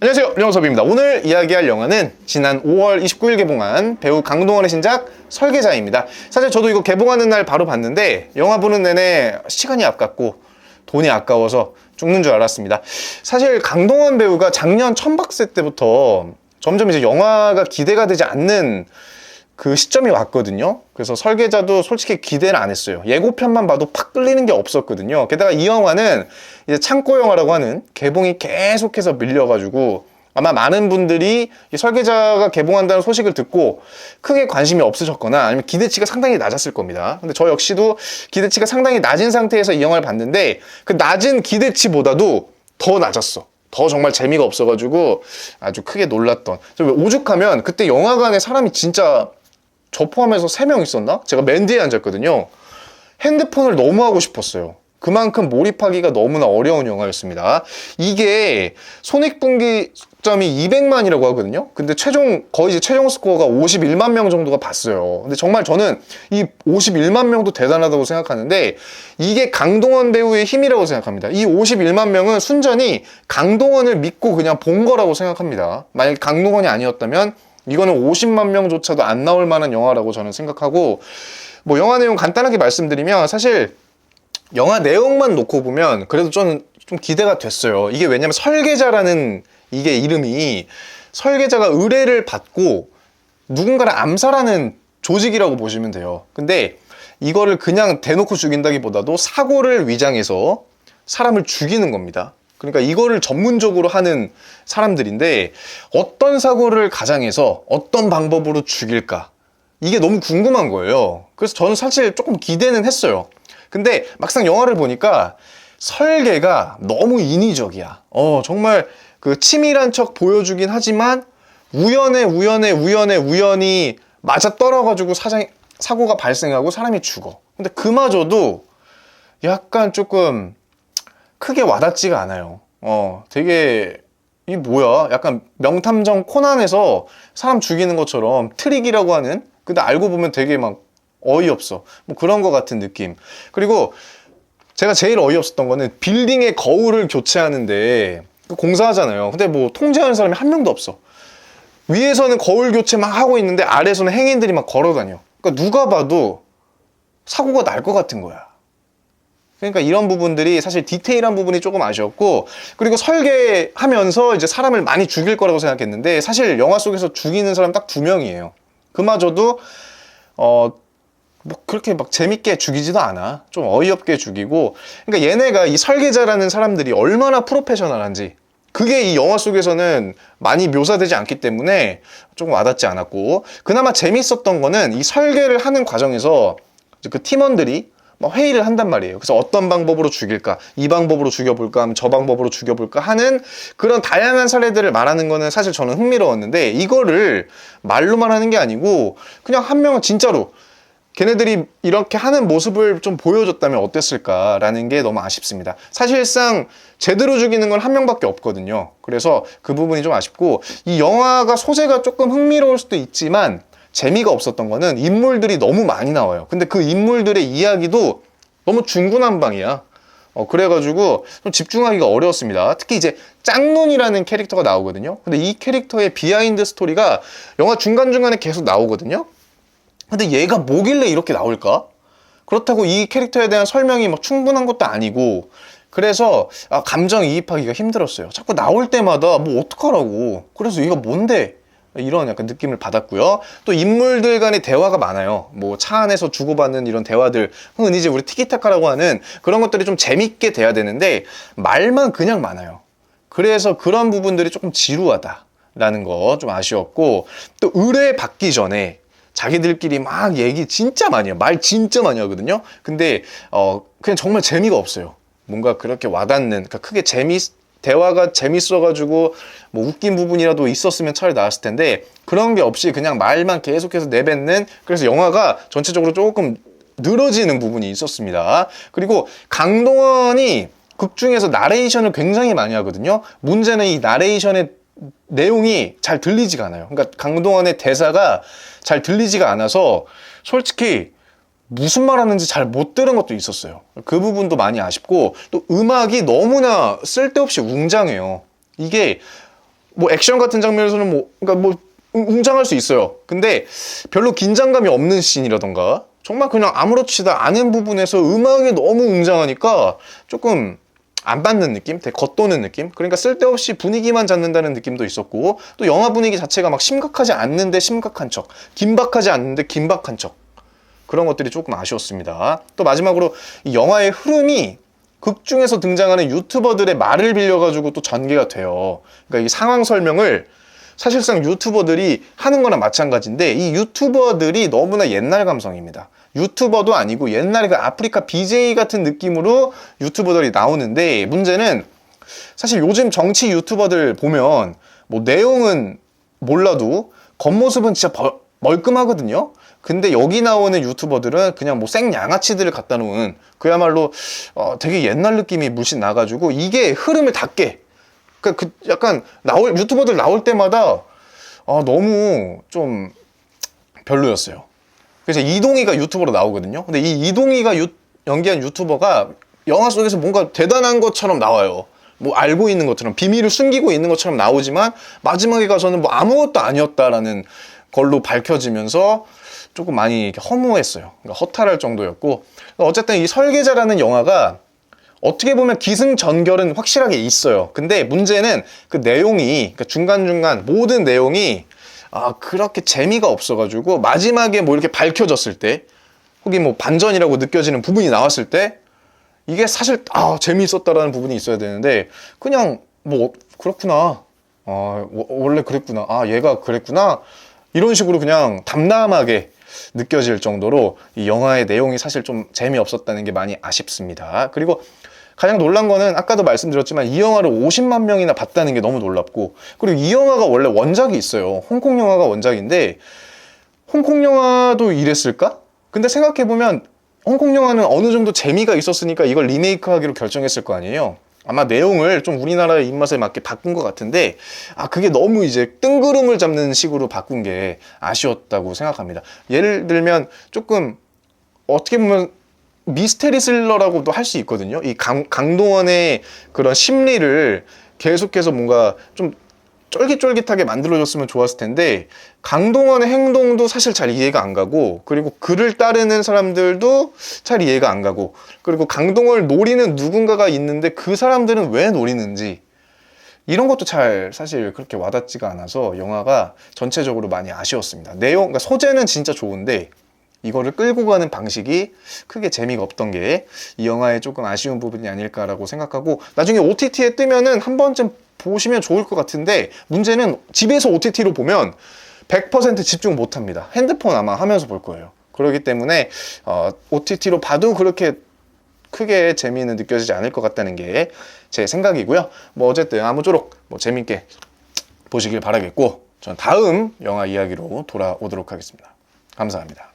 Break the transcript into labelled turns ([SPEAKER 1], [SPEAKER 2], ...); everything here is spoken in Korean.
[SPEAKER 1] 안녕하세요. 령섭입니다. 오늘 이야기할 영화는 지난 5월 29일 개봉한 배우 강동원의 신작 설계자입니다. 사실 저도 이거 개봉하는 날 바로 봤는데 영화 보는 내내 시간이 아깝고 돈이 아까워서 죽는 줄 알았습니다. 사실 강동원 배우가 작년 천박세 때부터 점점 이제 영화가 기대가 되지 않는 그 시점이 왔거든요. 그래서 설계자도 솔직히 기대를 안 했어요. 예고편만 봐도 팍 끌리는 게 없었거든요. 게다가 이 영화는 이제 창고 영화라고 하는 개봉이 계속해서 밀려가지고 아마 많은 분들이 이 설계자가 개봉한다는 소식을 듣고 크게 관심이 없으셨거나 아니면 기대치가 상당히 낮았을 겁니다. 근데 저 역시도 기대치가 상당히 낮은 상태에서 이 영화를 봤는데 그 낮은 기대치보다도 더 낮았어. 더 정말 재미가 없어가지고 아주 크게 놀랐던. 저 오죽하면 그때 영화관에 사람이 진짜 저 포함해서 3명 있었나? 제가 맨 뒤에 앉았거든요. 핸드폰을 너무 하고 싶었어요. 그만큼 몰입하기가 너무나 어려운 영화였습니다. 이게 손익분기점이 200만이라고 하거든요. 근데 최종 거의 이제 최종 스코어가 51만 명 정도가 봤어요. 근데 정말 저는 이 51만 명도 대단하다고 생각하는데 이게 강동원 배우의 힘이라고 생각합니다. 이 51만 명은 순전히 강동원을 믿고 그냥 본 거라고 생각합니다. 만약 강동원이 아니었다면 이거는 50만 명조차도 안 나올 만한 영화라고 저는 생각하고 뭐 영화 내용 간단하게 말씀드리면 사실 영화 내용만 놓고 보면 그래도 저는 좀 기대가 됐어요. 이게 왜냐면 설계자라는 이게 이름이 설계자가 의뢰를 받고 누군가를 암살하는 조직이라고 보시면 돼요. 근데 이거를 그냥 대놓고 죽인다기보다도 사고를 위장해서 사람을 죽이는 겁니다. 그러니까 이거를 전문적으로 하는 사람들인데 어떤 사고를 가장해서 어떤 방법으로 죽일까? 이게 너무 궁금한 거예요. 그래서 저는 사실 조금 기대는 했어요. 근데 막상 영화를 보니까 설계가 너무 인위적이야. 어, 정말 그 치밀한 척 보여주긴 하지만 우연에 우연에 우연에 우연히 맞아 떨어가지고 사장, 사고가 발생하고 사람이 죽어. 근데 그마저도 약간 조금 크게 와닿지가 않아요. 어, 되게 이 뭐야? 약간 명탐정 코난에서 사람 죽이는 것처럼 트릭이라고 하는 근데 알고 보면 되게 막 어이없어. 뭐 그런 거 같은 느낌. 그리고 제가 제일 어이없었던 거는 빌딩의 거울을 교체하는데 그 공사하잖아요. 근데 뭐 통제하는 사람이 한 명도 없어. 위에서는 거울 교체 막 하고 있는데 아래에서는 행인들이 막 걸어 다녀. 그러니까 누가 봐도 사고가 날 것 같은 거야. 그러니까 이런 부분들이 사실 디테일한 부분이 조금 아쉬웠고 그리고 설계하면서 이제 사람을 많이 죽일 거라고 생각했는데 사실 영화 속에서 죽이는 사람 딱 두 명이에요. 그마저도 어. 뭐 그렇게 막 재밌게 죽이지도 않아. 좀 어이없게 죽이고. 그러니까 얘네가 이 설계자라는 사람들이 얼마나 프로페셔널한지 그게 이 영화 속에서는 많이 묘사되지 않기 때문에 조금 와닿지 않았고 그나마 재밌었던 거는 이 설계를 하는 과정에서 그 팀원들이 막 회의를 한단 말이에요. 그래서 어떤 방법으로 죽일까? 이 방법으로 죽여볼까? 하면 저 방법으로 죽여볼까? 하는 그런 다양한 사례들을 말하는 거는 사실 저는 흥미로웠는데 이거를 말로만 하는 게 아니고 그냥 한 명은 진짜로 걔네들이 이렇게 하는 모습을 좀 보여줬다면 어땠을까라는 게 너무 아쉽습니다. 사실상 제대로 죽이는 건 한 명밖에 없거든요. 그래서 그 부분이 좀 아쉽고 이 영화가 소재가 조금 흥미로울 수도 있지만 재미가 없었던 거는 인물들이 너무 많이 나와요. 근데 그 인물들의 이야기도 너무 중구난방이야. 어, 그래가지고 좀 집중하기가 어려웠습니다. 특히 이제 짱눈이라는 캐릭터가 나오거든요. 근데 이 캐릭터의 비하인드 스토리가 영화 중간중간에 계속 나오거든요. 근데 얘가 뭐길래 이렇게 나올까? 그렇다고 이 캐릭터에 대한 설명이 막 충분한 것도 아니고 그래서 아, 감정 이입하기가 힘들었어요. 자꾸 나올 때마다 뭐 어떡하라고. 그래서 이거 뭔데? 이런 약간 느낌을 받았고요. 또 인물들 간의 대화가 많아요. 뭐 차 안에서 주고받는 이런 대화들, 흔히 이제 우리 티키타카라고 하는 그런 것들이 좀 재밌게 돼야 되는데 말만 그냥 많아요. 그래서 그런 부분들이 조금 지루하다라는 거 좀 아쉬웠고 또 의뢰 받기 전에 자기들끼리 막 얘기 진짜 많이 해요. 말 진짜 많이 하거든요. 근데 어 그냥 정말 재미가 없어요. 뭔가 그렇게 와닿는 그러니까 크게 재미 대화가 재밌어가지고 뭐 웃긴 부분이라도 있었으면 차라리 나았을 텐데 그런 게 없이 그냥 말만 계속해서 내뱉는 그래서 영화가 전체적으로 조금 늘어지는 부분이 있었습니다. 그리고 강동원이 극 중에서 나레이션을 굉장히 많이 하거든요. 문제는 이 나레이션의 내용이 잘 들리지가 않아요. 그러니까 강동원의 대사가 잘 들리지가 않아서 솔직히 무슨 말 하는지 잘 못 들은 것도 있었어요. 그 부분도 많이 아쉽고 또 음악이 너무나 쓸데없이 웅장해요. 이게 뭐 액션 같은 장면에서는 뭐 그러니까 뭐 웅- 웅장할 수 있어요. 근데 별로 긴장감이 없는 씬이라던가 정말 그냥 아무렇지도 않은 부분에서 음악이 너무 웅장하니까 조금 안 받는 느낌? 되게 겉도는 느낌? 그러니까 쓸데없이 분위기만 잡는다는 느낌도 있었고 또 영화 분위기 자체가 막 심각하지 않는데 심각한 척 긴박하지 않는데 긴박한 척 그런 것들이 조금 아쉬웠습니다. 또 마지막으로 이 영화의 흐름이 극 중에서 등장하는 유튜버들의 말을 빌려가지고 또 전개가 돼요. 그러니까 이 상황 설명을 사실상 유튜버들이 하는 거나 마찬가지인데 이 유튜버들이 너무나 옛날 감성입니다. 유튜버도 아니고 옛날에 그 아프리카 BJ 같은 느낌으로 유튜버들이 나오는데 문제는 사실 요즘 정치 유튜버들 보면 뭐 내용은 몰라도 겉모습은 진짜 벌- 멀끔하거든요. 근데 여기 나오는 유튜버들은 그냥 뭐 생 양아치들을 갖다 놓은 그야말로 어, 되게 옛날 느낌이 물씬 나가지고 이게 흐름을 닫게. 그러니까 그 약간 나올 유튜버들 나올 때마다 아, 너무 좀 별로였어요. 그래서 이동희가 유튜버로 나오거든요. 근데 이 이동희가 유- 연기한 유튜버가 영화 속에서 뭔가 대단한 것처럼 나와요. 뭐 알고 있는 것처럼 비밀을 숨기고 있는 것처럼 나오지만 마지막에 가서는 뭐 아무것도 아니었다라는 걸로 밝혀지면서 조금 많이 허무했어요. 그러니까 허탈할 정도였고 어쨌든 이 설계자라는 영화가 어떻게 보면 기승전결은 확실하게 있어요. 근데 문제는 그 내용이 그러니까 중간중간 모든 내용이 아 그렇게 재미가 없어가지고 마지막에 뭐 이렇게 밝혀졌을 때 혹은 뭐 반전이라고 느껴지는 부분이 나왔을 때 이게 사실 아 재미있었다라는 부분이 있어야 되는데 그냥 뭐 그렇구나 아 워- 원래 그랬구나 아 얘가 그랬구나 이런 식으로 그냥 담담하게 느껴질 정도로 이 영화의 내용이 사실 좀 재미없었다는 게 많이 아쉽습니다 그리고 가장 놀란 거는 아까도 말씀드렸지만 이 영화를 50만 명이나 봤다는 게 너무 놀랍고 그리고 이 영화가 원래 원작이 있어요 홍콩 영화가 원작인데 홍콩 영화도 이랬을까? 근데 생각해보면 홍콩 영화는 어느 정도 재미가 있었으니까 이걸 리메이크 하기로 결정했을 거 아니에요. 아마 내용을 좀 우리나라의 입맛에 맞게 바꾼 것 같은데 아 그게 너무 이제 뜬구름을 잡는 식으로 바꾼 게 아쉬웠다고 생각합니다. 예를 들면 조금 어떻게 보면 미스테리 스릴러라고도 할 수 있거든요. 이 강, 강동원의 그런 심리를 계속해서 뭔가 좀 쫄깃쫄깃하게 만들어줬으면 좋았을 텐데 강동원의 행동도 사실 잘 이해가 안 가고 그리고 그를 따르는 사람들도 잘 이해가 안 가고 그리고 강동원을 노리는 누군가가 있는데 그 사람들은 왜 노리는지 이런 것도 잘 사실 그렇게 와닿지가 않아서 영화가 전체적으로 많이 아쉬웠습니다. 내용, 그러니까 소재는 진짜 좋은데 이거를 끌고 가는 방식이 크게 재미가 없던 게 이 영화의 조금 아쉬운 부분이 아닐까라고 생각하고 나중에 OTT에 뜨면은 한 번쯤 보시면 좋을 것 같은데 문제는 집에서 OTT로 보면 100% 집중 못 합니다. 핸드폰 아마 하면서 볼 거예요. 그렇기 때문에 어, OTT로 봐도 그렇게 크게 재미는 느껴지지 않을 것 같다는 게 제 생각이고요. 뭐 어쨌든 아무쪼록 뭐 재밌게 보시길 바라겠고 전 다음 영화 이야기로 돌아오도록 하겠습니다. 감사합니다.